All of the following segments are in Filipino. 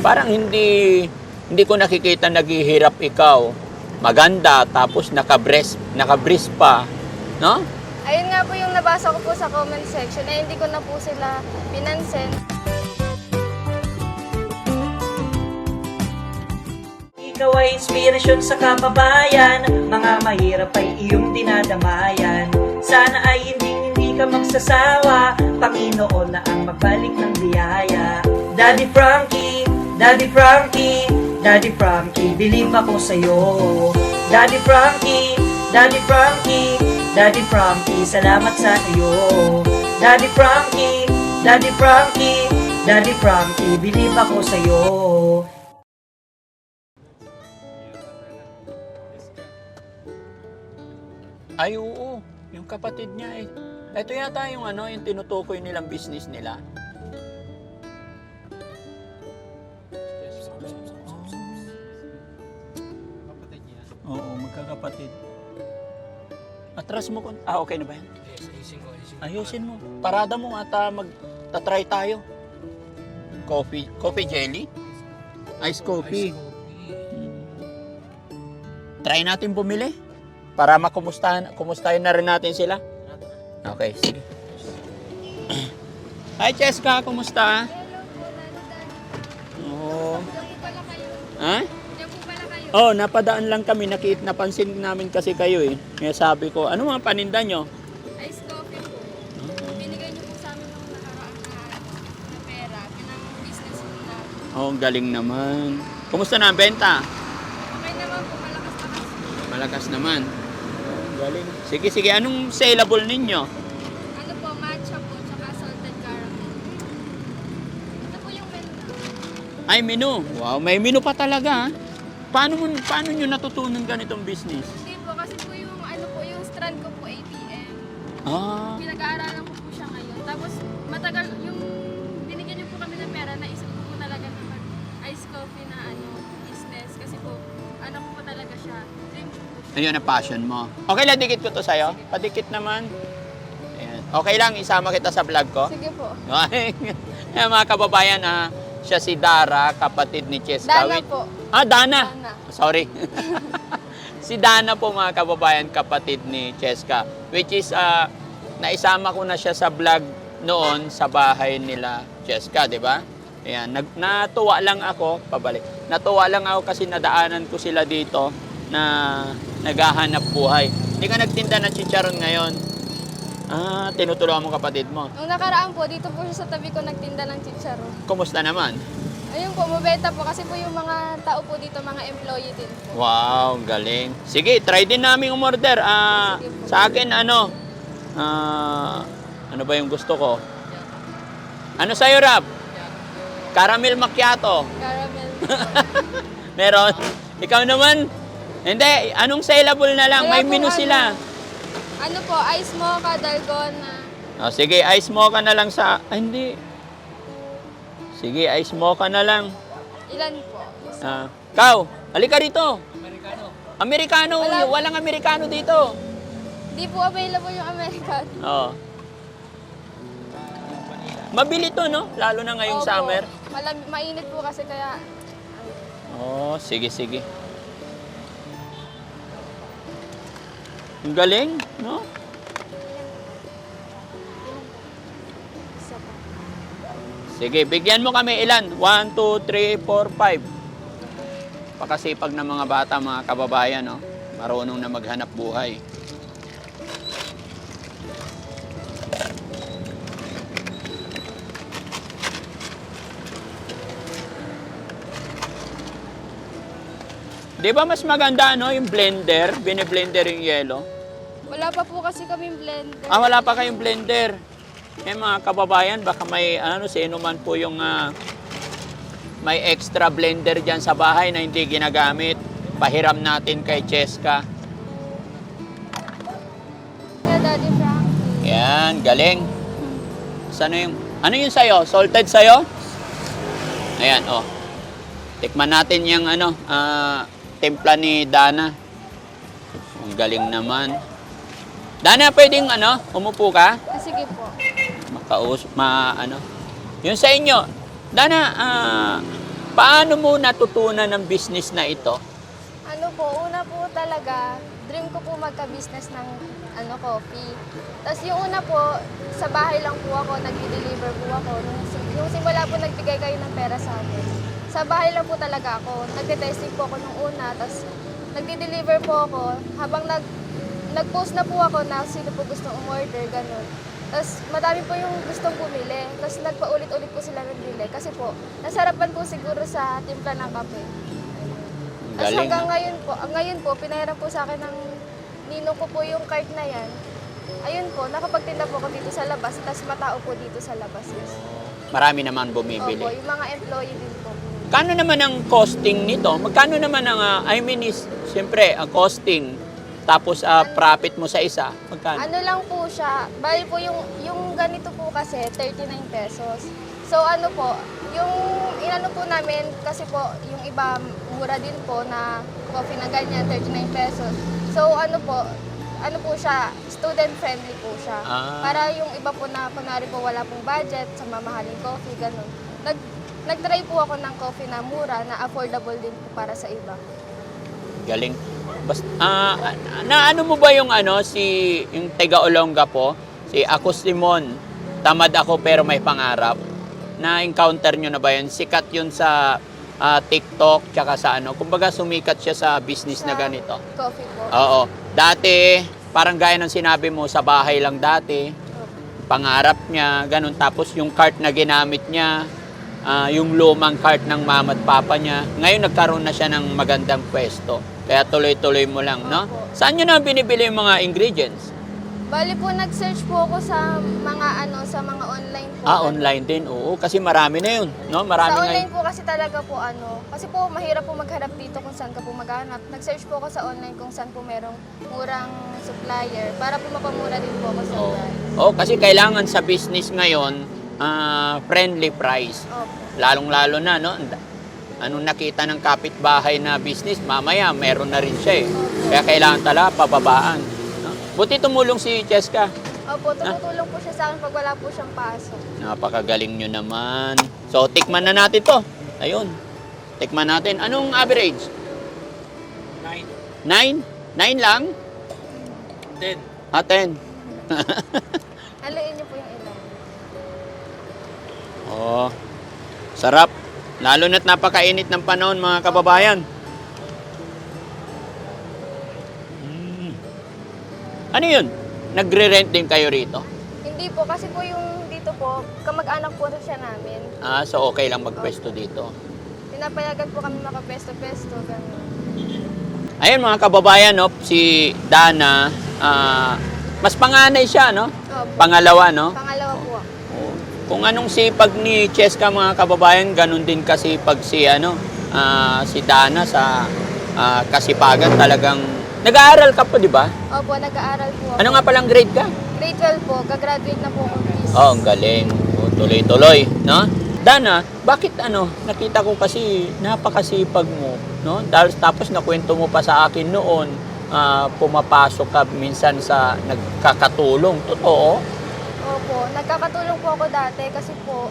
Parang hindi hindi ko nakikita naghihirap ikaw. Maganda tapos naka-breast, naka-breast pa, no? Ayun nga po yung nabasa ko po sa comment section na hindi ko na po sila pinansin. Ikaw ay inspirasyon sa kababayan Mga mahirap ay iyong dinadamayan Sana ay hindi hindi ka magsasawa Panginoon na ang magbalik ng biyaya Daddy Frankie, Daddy Frankie Daddy Frankie, believe ako sa'yo Daddy Frankie, Daddy Frankie Daddy Frankie, salamat sa iyo Daddy Frankie, Daddy Frankie Daddy Frankie, believe ako sa'yo Ay, oo. Yung kapatid niya eh. Ito yata yung ano, yung tinutukoy nilang business nila. Magkakapatid. Atras mo kon. Ah, okay na ba yan? Ayusin mo. Parada mo at ah, mag-try tayo. Coffee, coffee jelly? Ice coffee. Hmm. Try natin bumili para makumustahan, kumustahin na rin natin sila. Okay, sige. Hi, Cheska. Kumusta? Ha? Diyan po pala kayo. Oh, napadaan lang kami. Nakit, napansin namin kasi kayo eh. Kaya sabi ko, ano mga paninda nyo? Ice coffee po. Binigay niyo po sa amin ng nakaraan na, na pera. Pinang business po na. Oh, ang galing naman. Kumusta na ang benta? Okay naman po, malakas-lakas. Malakas naman. Galing. Sige, sige. Anong saleable ninyo? Ano po, matcha po, tsaka salted caramel. Ito po yung menu. Ay, menu. Wow, may menu pa talaga. ah. Paano, mo, paano nyo natutunan ganitong business? Hindi po, kasi po yung ano po, yung strand ko po ATM. Ah, Pinag-aaralan ko po siya ngayon. Tapos matagal, yung binigyan niyo po kami ng pera, naisip ko po talaga na mag-ice coffee na ano, business. Kasi po, ano ko po talaga siya. Dream ko po siya. ayun na passion mo. Okay lang, dikit ko to sa'yo. Padikit naman. Ayan. Okay lang, isama kita sa vlog ko. Sige po. Ay, mga kababayan, ah, siya si Dara, kapatid ni Cheska. Dana Wait. po. Ah, Dana. Dana. Sorry. si Dana po mga kababayan, kapatid ni Cheska. Which is, ah, naisama ko na siya sa vlog noon sa bahay nila Cheska, di ba? Ayan, nag, natuwa lang ako, pabalik. Natuwa lang ako kasi nadaanan ko sila dito na naghahanap buhay. Hindi ka nagtinda ng chicharon ngayon. Ah, tinutulungan mo kapatid mo. Nung nakaraan po, dito po siya sa tabi ko nagtinda ng chicharo. Kumusta naman? Ayun po, mabenta po kasi po yung mga tao po dito, mga employee din po. Wow, galing. Sige, try din namin umorder. Ah, Sige po. sa akin ano? Ah, ano ba yung gusto ko? Ano sa'yo, Rap? Caramel macchiato. Caramel. Meron. Ikaw naman? Hindi, anong saleable na lang? May pong menu ano. sila. ano po, ice mocha, dalgona. Oh, sige, ice mocha na lang sa... Ay, hindi. Sige, ice mocha na lang. Ilan po? Ah, Kau, halika rito. Amerikano. Amerikano. Wala- Walang Amerikano dito. Di po available yung American. Oo. Mabili to, no? Lalo na ngayong Opo. summer. Malam- mainit po kasi kaya Oh, sige, sige. Ang galing, no? isa. Sige, bigyan mo kami ilan? 1, 2, 3, 4, 5. Pakasipag ng mga bata, mga kababayan, no? Marunong na maghanap buhay. Di ba mas maganda, no? Yung blender, bine-blender yung yelo. Wala pa po kasi kaming blender. Ah, wala pa kayong blender. Eh mga kababayan, baka may ano, sino man po yung ah, may extra blender dyan sa bahay na hindi ginagamit. Pahiram natin kay Cheska. Kaya Daddy Frankie. Yan, galing. Saan yung, ano yung sayo? Salted sayo? Ayan, oh. Tikman natin yung ano, ah, timpla ni Dana. Ang galing naman. Dana, pwedeng ano, umupo ka? Ah, sige po. Makaus ma ano yung sa inyo Dana ah Paano mo natutunan ng business na ito? Ano po, una po talaga, dream ko po magka-business ng ano, coffee. Tapos yung una po, sa bahay lang po ako, nag-deliver po ako. Nung, nung simula po nagbigay kayo ng pera sa akin. Sa bahay lang po talaga ako. Nagte-testing po ako nung una, tapos nagdi-deliver po ako. Habang nag, nag-post na po ako na sino po gustong umorder, ganun. Tapos madami po yung gustong bumili. Tapos nagpaulit-ulit po sila nagbili. Kasi po, nasarapan po siguro sa timpla ng kape. Tapos Galing. hanggang no? ngayon po, ang ngayon po, pinahiram po sa akin ng nino ko po yung card na yan. Ayun po, nakapagtinda po ako dito sa labas, tapos matao po dito sa labas. Yes. Marami naman bumibili. Opo, yung mga employee din po. Kano naman ang costing nito? Magkano naman ang, ah, I mean is, siyempre, ang costing, tapos ah, profit mo sa isa, magkano? Ano lang po siya, bali po yung, yung ganito po kasi, 39 pesos. So ano po, yung inano po namin, kasi po, yung iba mura din po na coffee na ganyan, 39 pesos. So ano po, ano po siya, student friendly po siya. Ah. Para yung iba po na, kunwari po wala pong budget sa mamahaling coffee, ganun. Nag, nag-try po ako ng coffee na mura, na affordable din po para sa iba. Galing. Bas, ah, na ano mo ba yung ano, si, yung Tega Olonga po, si Ako Simon, tamad ako pero may pangarap. Na-encounter nyo na ba yun? Sikat yun sa ah, TikTok, tsaka sa ano. Kumbaga sumikat siya sa business na Sa ganito. Coffee po. Oo. Dati, parang gaya ng sinabi mo, sa bahay lang dati. Pangarap niya, ganun. Tapos yung cart na ginamit niya, ah, yung lumang cart ng mama at papa niya. Ngayon nagkaroon na siya ng magandang pwesto. Kaya tuloy-tuloy mo lang, no? Opo. Saan nyo na binibili yung mga ingredients? Bali po, nag-search po ako sa mga ano, sa mga online po. Ah, online din. Oo, kasi marami na yun, no? Marami sa ngayon. online po kasi talaga po ano, kasi po mahirap po maghanap dito kung saan ka po maghanap. Nag-search po ako sa online kung saan po merong murang supplier para po mapamura din po ako sa Oo. price. Oo, kasi kailangan sa business ngayon, ah, friendly price. Opo. Lalong-lalo na, no? Anong nakita ng kapitbahay na business, mamaya meron na rin siya eh. Kaya kailangan talaga pababaan. No? Buti tumulong si Cheska. Opo, tumutulong po siya sa akin pag wala po siyang pasok. Napakagaling nyo naman. So, tikman na natin to. Ayun. Tikman natin. Anong average? Nine. Nine? Nine lang? Ten. Ah, ten. Haluin niyo po yung ilan. Oh, sarap. Lalo na't napakainit ng panahon mga kababayan. Mm. Ano yun? Nagre-rent din kayo rito? Hindi po, kasi po yung dito po, kamag-anak po siya namin. Ah, so okay lang magpwesto dito. Pinapayagan po kami makapesto-pesto, gano'n. Ayun mga kababayan, no, si Dana, ah, mas panganay siya, no? Opo. Pangalawa, no? Pangalawa. Kung anong sipag ni Cheska mga kababayan, ganun din kasi pag si ano, ah, si Dana sa ah, kasipagan talagang nag-aaral ka pa, di ba? Opo, nag-aaral po ako. Ano nga palang grade ka? Grade 12 po, gagraduate na po ako this. Oh, ang galing. Oh, tuloy-tuloy, no? Dana, bakit ano, nakita ko kasi napakasipag mo, no? Dahil tapos nakwento mo pa sa akin noon, ah, pumapasok ka minsan sa nagkakatulong. Totoo? Opo, nagkakatulong po ako dati kasi po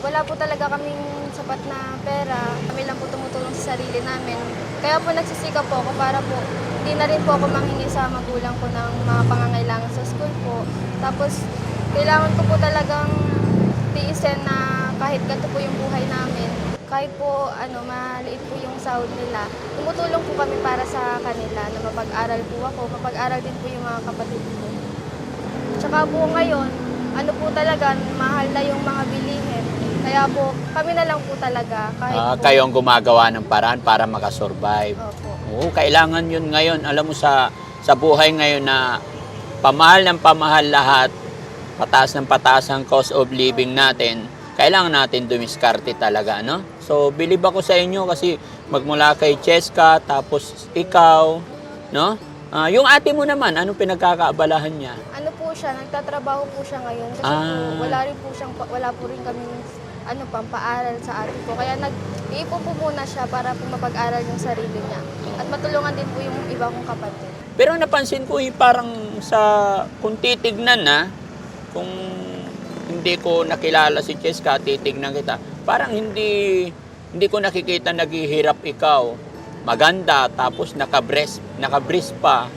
wala po talaga kaming sapat na pera. Kami lang po tumutulong sa sarili namin. Kaya po nagsisikap po ako para po hindi na rin po ako manghingi sa magulang ko ng mga pangangailangan sa school po. Tapos kailangan ko po talagang tiisin na kahit ganito po yung buhay namin. Kahit po ano, maliit po yung sahod nila, tumutulong po kami para sa kanila na mapag-aral po ako, mapag-aral din po yung mga kapatid ko. Tsaka po ngayon, ano po talaga, mahal na yung mga bilihin. Kaya po, kami na lang po talaga. Kahit Ah, po, kayo ang gumagawa ng paraan para makasurvive. Opo. Oo, kailangan yun ngayon. Alam mo sa sa buhay ngayon na pamahal ng pamahal lahat, pataas ng pataas ang cost of living natin, kailangan natin dumiskarte talaga, no? So, bilib ako sa inyo kasi magmula kay Cheska, tapos ikaw, no? Ah, yung ate mo naman, anong pinagkakaabalahan niya? Ano po siya, nagtatrabaho po siya ngayon. Kasi Ah. po, wala rin po siyang, wala po rin kami ano, pampaaral sa ate ko. Kaya nag-iipon po muna siya para po mapag-aral yung sarili niya. At matulungan din po yung iba kong kapatid. Pero napansin ko eh, parang sa, kung titignan na, kung hindi ko nakilala si Cheska, titignan kita, parang hindi hindi ko nakikita naghihirap ikaw. Maganda, tapos naka-breast, naka-breast pa.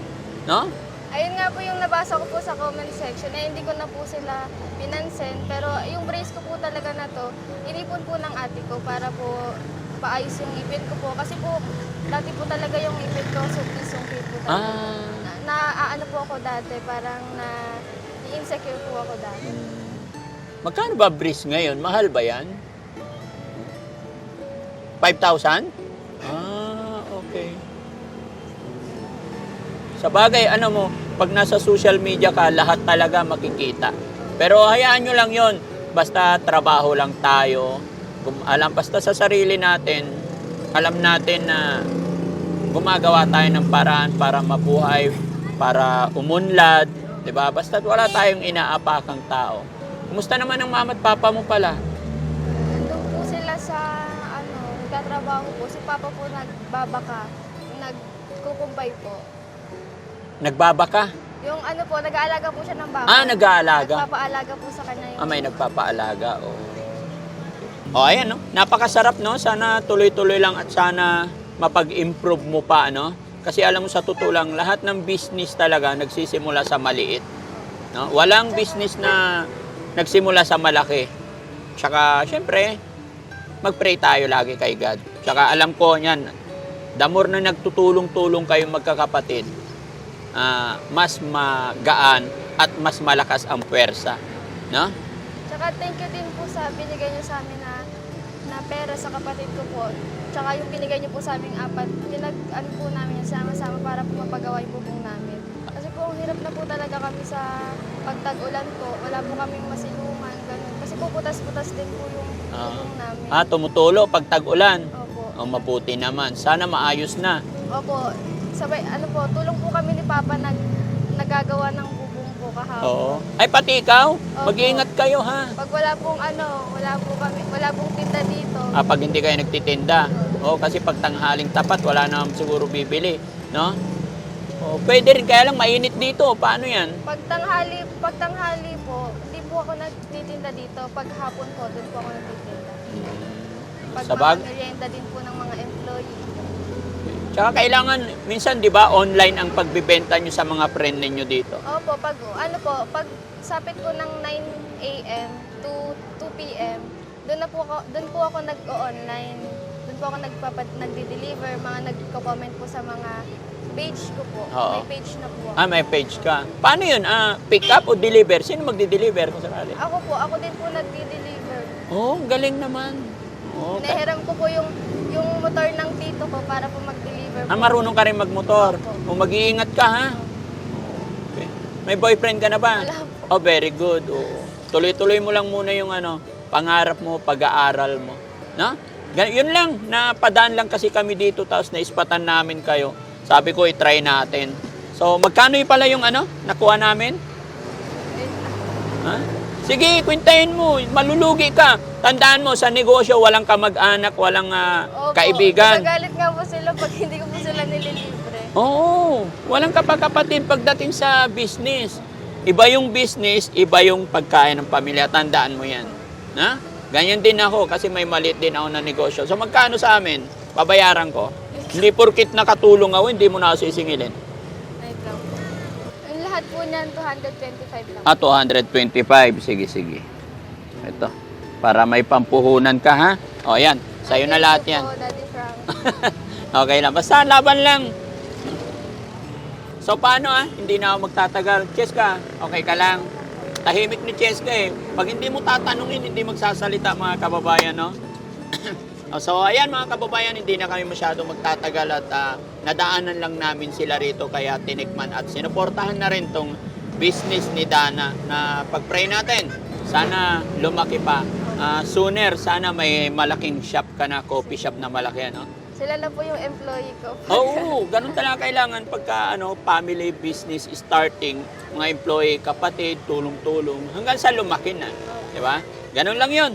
No? Ayun nga po yung nabasa ko po sa comment section eh hindi ko na po sila pinansin pero yung brace ko po talaga na to inipon po ng ate ko para po paayos yung ipin ko po kasi po dati po talaga yung ipin ko sungkit-sungkit po talaga. Ah. Na, na ano po ako dati parang na insecure po ako dati. Magkano ba breast ngayon? Mahal ba yan? 5,000? Ah, okay. Sa bagay, ano mo, pag nasa social media ka, lahat talaga makikita. Pero hayaan nyo lang yon Basta trabaho lang tayo. Kung alam, basta sa sarili natin, alam natin na gumagawa tayo ng paraan para mabuhay, para umunlad, 'di ba? Basta wala tayong inaapakang tao. Kumusta naman ang mama at papa mo pala? Nandun po sila sa ano, nagtatrabaho po. Si Papa po nagbabaka, nagkukumpay po. Nagbabaka? Yung ano po, nag-aalaga po siya ng baka. Ah, nag-aalaga. Nagpapaalaga po sa kanya yung... Ah, may nagpapaalaga. Oh. Oh, ayan, no? Napakasarap, no? Sana tuloy-tuloy lang at sana mapag-improve mo pa, no? Kasi alam mo sa totoo lang, lahat ng business talaga nagsisimula sa maliit. No? Walang business na nagsimula sa malaki. Tsaka, syempre, mag-pray tayo lagi kay God. Tsaka alam ko niyan, the more na nagtutulong-tulong kayong magkakapatid, ah, mas magaan at mas malakas ang puwersa. No? Tsaka thank you din po sa binigay niyo sa amin na, na pera sa kapatid ko po. Tsaka yung binigay niyo po sa aming apat, pinag ano po namin yan sama-sama para po mapagawa yung bubong namin. Kasi po hirap na po talaga kami sa pagtag-ulan po. Wala po kaming masilungan, ganun. Kasi po putas-putas din po yung Ah. bubong namin. Ah, tumutulo pag tag-ulan. Opo. O mabuti naman. Sana maayos na. Opo. Sabay, ano po, tulong po kami ni Papa nag, nagagawa ng bubong po kahapon. Oo. Ay, pati ikaw. Opo. Mag-iingat kayo, ha? Pag wala pong ano, wala po kami, wala pong tinda dito. Ah, pag hindi kayo nagtitinda. Oo, kasi pag tanghaling tapat, wala na siguro bibili. No? O, pwede rin. Kaya lang mainit dito. Paano yan? Pag tanghali, pag tanghali po, hindi po ako nagtitinda dito. Pag hapon po, doon po ako nagtitinda. Pag Sa mga bag? merienda din po ng mga employee. Tsaka kailangan, minsan, di ba, online ang pagbibenta nyo sa mga friend ninyo dito. Opo, pag ano po, pag sapit po ng 9 a.m. to 2 p.m., doon na po ako, doon po ako nag-online. Doon po ako nagpapad, nagdi-deliver, mga nagko-comment po sa mga page ko po. Oo. May page na po ako. Ah, may page ka. Paano yun? Ah, pick up o deliver? Sino magdi-deliver kung sakali? Ako po, ako din po nagdi-deliver. Oh, ang galing naman. Oh, ka- Nahiram ko po yung yung motor ng tito ko para po mag-deliver po. Ah, marunong ka rin magmotor. Opo. O mag-iingat ka, ha? Okay. May boyfriend ka na ba? Wala Oh, very good. Oo. Tuloy-tuloy mo lang muna yung ano, pangarap mo, pag-aaral mo. No? Yun lang, napadaan lang kasi kami dito, tapos naispatan namin kayo. Sabi ko, i-try natin. So, magkano yung pala yung ano, nakuha namin? Ha? Sige, kwentahin mo. Malulugi ka. Tandaan mo, sa negosyo, walang kamag-anak, walang ah, Opo, kaibigan. Nagagalit nga po sila pag hindi ko po sila nililibre. Oo, walang kapag-kapatid pagdating sa business. Iba yung business, iba yung pagkain ng pamilya. Tandaan mo yan. Na? Ganyan din ako kasi may maliit din ako na negosyo. So magkano sa amin? Babayaran ko. Hindi porkit nakatulong ako, hindi mo na ako sisingilin. Wait lang po. Yung lahat po niyan, 225 lang. Ah, 225. Sige, sige. Ito. Para may pampuhunan ka, ha? O, yan. Sa'yo na lahat yan. Okay lang. Basta laban lang. So paano ah? Hindi na ako magtatagal. Cheska, okay ka lang. Tahimik ni Cheska eh. Pag hindi mo tatanungin, hindi magsasalita mga kababayan, no? Oh, so ayan mga kababayan, hindi na kami masyado magtatagal at ah, nadaanan lang namin sila rito kaya tinikman at sinuportahan na rin tong business ni Dana na pag-pray natin. Sana lumaki pa. Ah, sooner, sana may malaking shop ka na, coffee shop na malaki, ano? Sila na po yung employee ko. Oo, ganun talaga kailangan pagka ano, family business starting, mga employee, kapatid, tulong-tulong, hanggang sa lumaki na. Di ba? Ganun lang yun.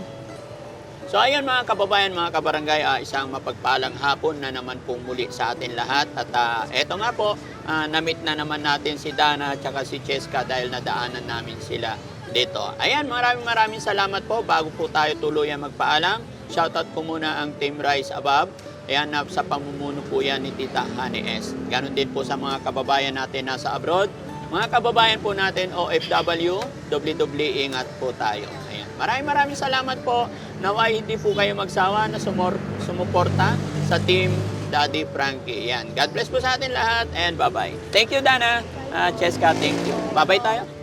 So ayun mga kababayan, mga kabarangay, ah, isang mapagpalang hapon na naman pong muli sa atin lahat. At ah, eto nga po, ah, na-meet na naman natin si Dana at si Cheska dahil nadaanan namin sila dito. Ayan, maraming maraming salamat po. Bago po tayo tuluyan magpaalam, shoutout ko muna ang Team Rise Above. Ayan, sa pamumuno po yan ni Tita Honey S. Ganon din po sa mga kababayan natin nasa abroad. Mga kababayan po natin, OFW, doble-doble ingat po tayo. Ayan. Maraming maraming salamat po. Naway hindi po kayo magsawa na sumor, sumuporta sa Team Daddy Frankie. Yan. God bless po sa atin lahat and bye-bye. Thank you, Dana. Uh, Cheska, thank you. Bye-bye tayo.